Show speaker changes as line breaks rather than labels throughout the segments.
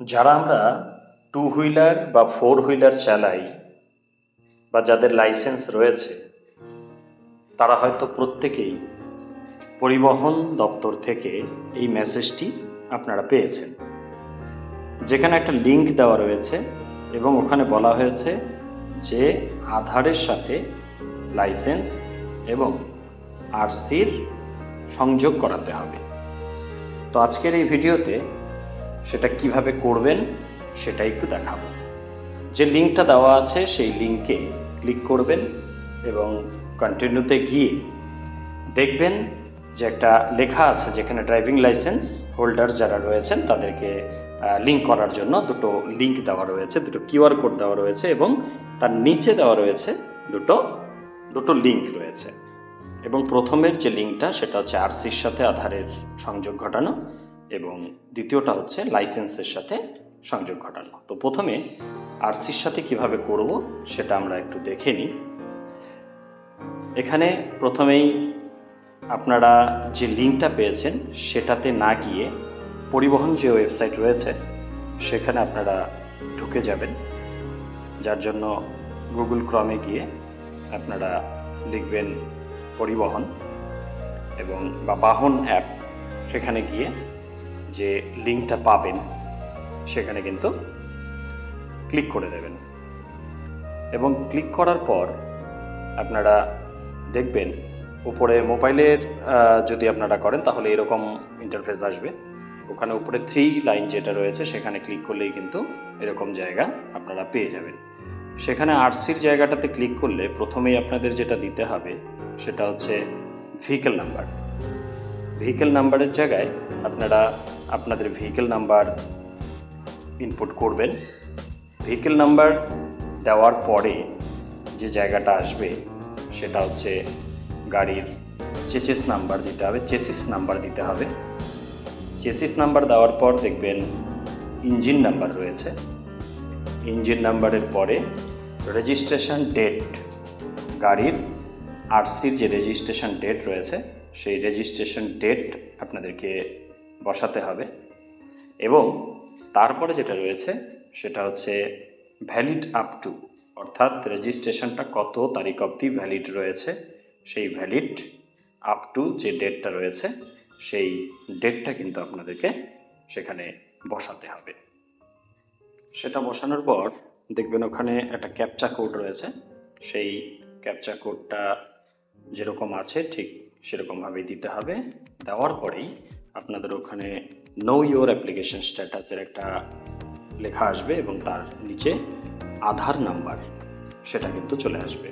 যারা আমরা two wheeler বা ফোর হুইলার চালাই বা যাদের লাইসেন্স রয়েছে, তারা হয়তো প্রত্যেকেই পরিবহন দপ্তর থেকে এই মেসেজটি আপনারা পেয়েছেন। যেখানে একটা লিংক দেওয়া রয়েছে এবং ওখানে বলা হয়েছে যে আধারের সাথে লাইসেন্স এবং আরসির সংযোগ করাতে হবে। তো আজকের এই ভিডিওতে সেটা কীভাবে করবেন সেটা একটু দেখাবো। যে লিঙ্কটা দেওয়া আছে সেই লিঙ্কে ক্লিক করবেন এবং কন্টিনিউতে গিয়ে দেখবেন যে একটা লেখা আছে যেখানে ড্রাইভিং লাইসেন্স হোল্ডার যারা রয়েছেন তাদেরকে লিঙ্ক করার জন্য দুটো লিঙ্ক দেওয়া রয়েছে, দুটো কিউআর কোড দেওয়া রয়েছে এবং তার নিচে দেওয়া রয়েছে দুটো দুটো লিঙ্ক রয়েছে। এবং প্রথমের যে লিঙ্কটা সেটা হচ্ছে আরসির সাথে আধারের সংযোগ ঘটানো। এবং দ্বিতীয়টা হচ্ছে লাইসেন্সের সাথে সংযোগ ঘটানো। তো প্রথমে আরসির সাথে কীভাবে করব সেটা আমরা একটু দেখে নিই। এখানে প্রথমেই আপনারা যে লিঙ্কটা পেয়েছেন সেটাতে না গিয়ে পরিবহন যে ওয়েবসাইট রয়েছে সেখানে আপনারা ঢুকে যাবেন। যার জন্য গুগল ক্রমে গিয়ে আপনারা লিখবেন পরিবহন এবং বা বাহন অ্যাপ সেখানে গিয়ে যে লিঙ্কটা পাবেন, সেখানে কিন্তু ক্লিক করে দেবেন। এবং ক্লিক করার পর আপনারা দেখবেন, উপরে মোবাইলের যদি আপনারা করেন, তাহলে এরকম ইন্টারফেস আসবে। ওখানে উপরে থ্রি লাইন যেটা রয়েছে, সেখানে ক্লিক করলেই কিন্তু এরকম জায়গা আপনারা পেয়ে যাবেন। সেখানে আরসির জায়গাটাতে ক্লিক করলে প্রথমেই আপনাদের যেটা দিতে হবে, সেটা হচ্ছে ভেহিকেল নাম্বার ভেহিকেল নাম্বারের জায়গায় আপনারা আপনাদের ভেহিকেল নাম্বার ইনপুট করবেন। ভেহিকেল নাম্বার দেওয়ার পরে যে জায়গাটা আসবে, সেটা হচ্ছে গাড়ির চেসিস নাম্বার দিতে হবে চেসিস নাম্বার দিতে হবে। চেসিস নাম্বার দেওয়ার পর দেখবেন ইঞ্জিন নাম্বার রয়েছে। ইঞ্জিন নাম্বারের পরে রেজিস্ট্রেশন ডেট গাড়ির আরসির যে রেজিস্ট্রেশন ডেট রয়েছে, সেই রেজিস্ট্রেশন ডেট আপনাদেরকে বসাতে হবে। এবং তারপরে যেটা রয়েছে, সেটা হচ্ছে ভ্যালিড আপ টু অর্থাৎ রেজিস্ট্রেশনটা কত তারিখ অবধি ভ্যালিড রয়েছে, সেই ভ্যালিড আপ টু যে ডেটটা রয়েছে, সেই ডেটটা কিন্তু আপনাদেরকে সেখানে বসাতে হবে। সেটা বসানোর পর দেখবেন ওখানে একটা ক্যাপচা কোড রয়েছে। সেই ক্যাপচা কোডটা যেরকম আছে, ঠিক সেরকমভাবেই দিতে হবে। দেওয়ার পরেই আপনাদের ওখানে নো ইওর অ্যাপ্লিকেশন স্ট্যাটাসের একটা লেখা আসবে এবং তার নিচে আধার নাম্বার সেটা কিন্তু চলে আসবে।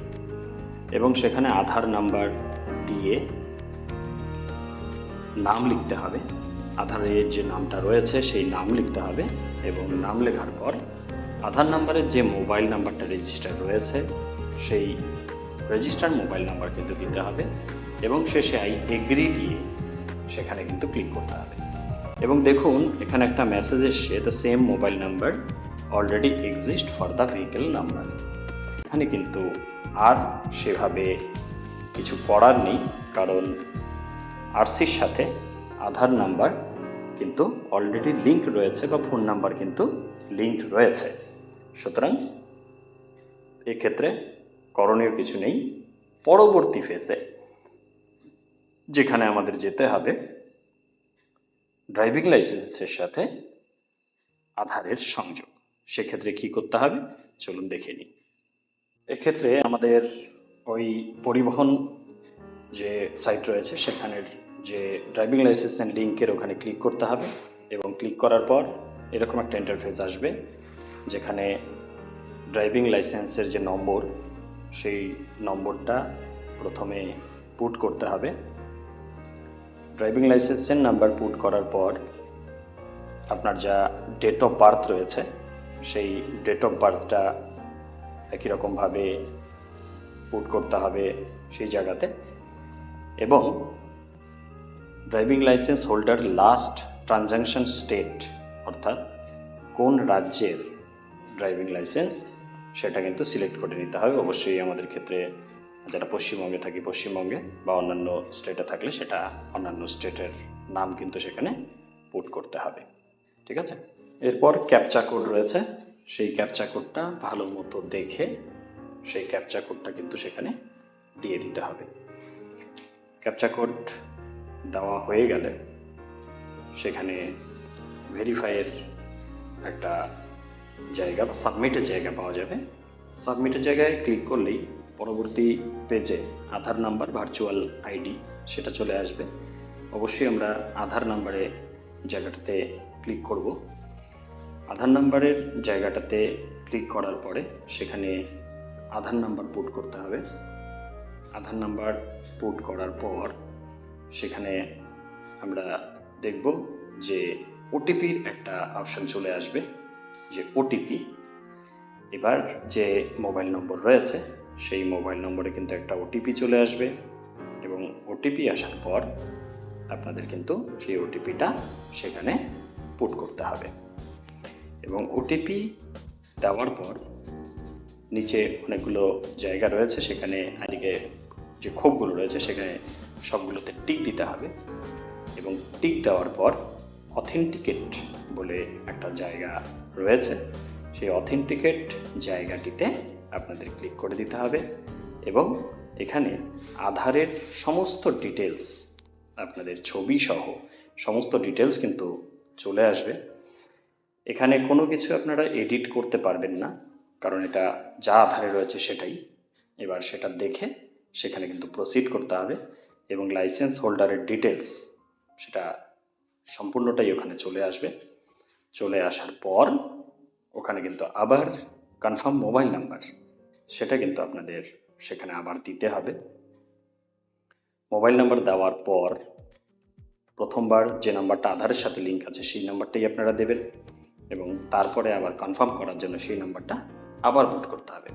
এবং সেখানে আধার নাম্বার দিয়ে নাম লিখতে হবে। আধারের যে নামটা রয়েছে সেই নাম লিখতে হবে এবং নাম লেখার পর আধার নাম্বারের যে মোবাইল নাম্বারটা রেজিস্টার রয়েছে সেই রেজিস্টার্ড মোবাইল নাম্বার কিন্তু দিতে হবে এবং শেষে আই এগ্রি দিয়ে সেখানে কিন্তু ক্লিক করতে হবে। এবং দেখুন, এখানে একটা মেসেজ এসছে the same mobile number already exist for the vehicle number এখানে কিন্তু আর সেভাবে কিছু করার নেই, কারণ আরসির সাথে আধার নাম্বার কিন্তু অলরেডি লিঙ্ক রয়েছে বা ফোন নাম্বার কিন্তু লিঙ্ক রয়েছে। সুতরাং এক্ষেত্রে করণীয় কিছু নেই। পরবর্তী ফেজে যেখানে আমাদের যেতে হবে ড্রাইভিং লাইসেন্সের সাথে আধারের সংযোগ। সেক্ষেত্রে কি করতে হবে? চলুন দেখে নিই। এক্ষেত্রে আমাদের ওই পরিবহন যে সাইট রয়েছে, সেখানের যে ড্রাইভিং লাইসেন্সের লিঙ্কের ওখানে ক্লিক করতে হবে এবং ক্লিক করার পর এরকম একটা ইন্টারফেস আসবে, যেখানে ড্রাইভিং লাইসেন্সের যে নম্বর, সেই নম্বরটা প্রথমে পুট করতে হবে। ড্রাইভিং লাইসেন্সের নাম্বার পুট করার পর আপনার যা ডেট অফ বার্থ রয়েছে, সেই ডেট অফ বার্থটা একই রকমভাবে পুট করতে হবে সেই জায়গাতে এবং driving licence holder last transaction state অর্থাৎ কোন রাজ্যের ড্রাইভিং লাইসেন্স সেটা কিন্তু সিলেক্ট করে নিতে হবে। অবশ্যই আমাদের ক্ষেত্রে যারা পশ্চিমবঙ্গে থাকি, পশ্চিমবঙ্গে বা অন্যান্য স্টেটে থাকলে সেটা অন্যান্য স্টেটের নাম কিন্তু সেখানে পুট করতে হবে, ঠিক আছে? এরপর ক্যাপচা কোড রয়েছে, সেই ক্যাপচা কোডটা ভালো মতো দেখে সেই ক্যাপচা কোডটা কিন্তু সেখানে দিয়ে দিতে হবে। ক্যাপচা কোড দেওয়া হয়ে গেলে সেখানে ভেরিফাইয়ের একটা জায়গা বা সাবমিটের জায়গা পাওয়া যাবে। সাবমিটের জায়গায় ক্লিক করলেই পরবর্তী পেজে আধার নাম্বার ভার্চুয়াল আইডি সেটা চলে আসবে। অবশ্যই আমরা আধার নাম্বারে জায়গাটাতে ক্লিক করব। আধার নাম্বারের জায়গাটাতে ক্লিক করার পরে সেখানে আধার নাম্বার পুট করতে হবে। আধার নাম্বার পুট করার পর সেখানে আমরা দেখব যে ওটিপির একটা অপশান চলে আসবে, যে ওটিপি এবার যে মোবাইল নম্বর রয়েছে সেই মোবাইল নম্বরে কিন্তু একটা ওটিপি চলে আসবে এবং ওটিপি আসার পর আপনাদের কিন্তু সেই ওটিপিটা সেখানে পুট করতে হবে। এবং ওটিপি দেওয়ার পর নিচে অনেকগুলো জায়গা রয়েছে, সেখানে এদিকে যে ক্ষোভগুলো রয়েছে, সেখানে সবগুলোতে টিক দিতে হবে এবং টিক দেওয়ার পর অথেন্টিকেট বলে একটা জায়গা রয়েছে। সেই অথেন্টিকেট জায়গাটিতে আপনাদের ক্লিক করে দিতে হবে এবং এখানে আধারের সমস্ত ডিটেলস আপনাদের ছবি সহ সমস্ত ডিটেলস কিন্তু চলে আসবে। এখানে কোনো কিছু আপনারা এডিট করতে পারবেন না, কারণ এটা যা আধারে রয়েছে সেটাই। এবার সেটা দেখে সেখানে কিন্তু প্রসিড করতে হবে এবং লাইসেন্স হোল্ডারের ডিটেলস সেটা সম্পূর্ণটাই ওখানে চলে আসবে। চলে আসার পর ওখানে কিন্তু আবার কনফার্ম মোবাইল নাম্বার, সেটা কিন্তু আপনাদের সেখানে আবার দিতে হবে। মোবাইল নাম্বার দেওয়ার পর প্রথমবার যে নাম্বারটা আধারের সাথে লিঙ্ক আছে, সেই নাম্বারটাই আপনারা দেবেন এবং তারপরে আবার কনফার্ম করার জন্য সেই নাম্বারটা আবার ভোট করতে হবে।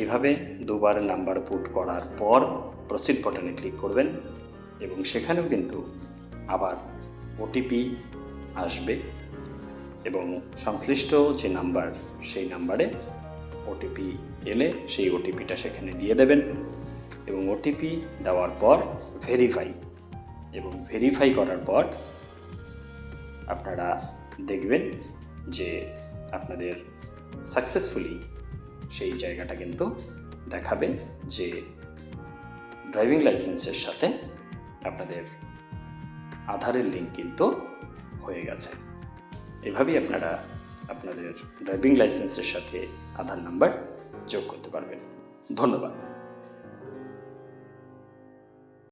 এইভাবে দুবার নাম্বার পুট করার পর প্রসিড বাটনে ক্লিক করবেন এবং সেখানেও কিন্তু আবার ওটিপি আসবে এবং সংশ্লিষ্ট যে নাম্বার সেই নাম্বারে ওটিপি এলে সেই ওটিপিটা সেখানে দিয়ে দেবেন এবং ওটিপি দেওয়ার পর ভেরিফাই এবং ভেরিফাই করার পর আপনারা দেখবেন যে আপনাদের সাকসেসফুলি সেই জায়গাটা কিন্তু দেখাবে যে ড্রাইভিং লাইসেন্সের সাথে আপনাদের আধারের লিঙ্ক কিন্তু হয়ে গেছে। এভাবেই আপনারা আপনাদের ড্রাইভিং লাইসেন্সের সাথে আধার নাম্বার যোগ করতে পারবেন। ধন্যবাদ।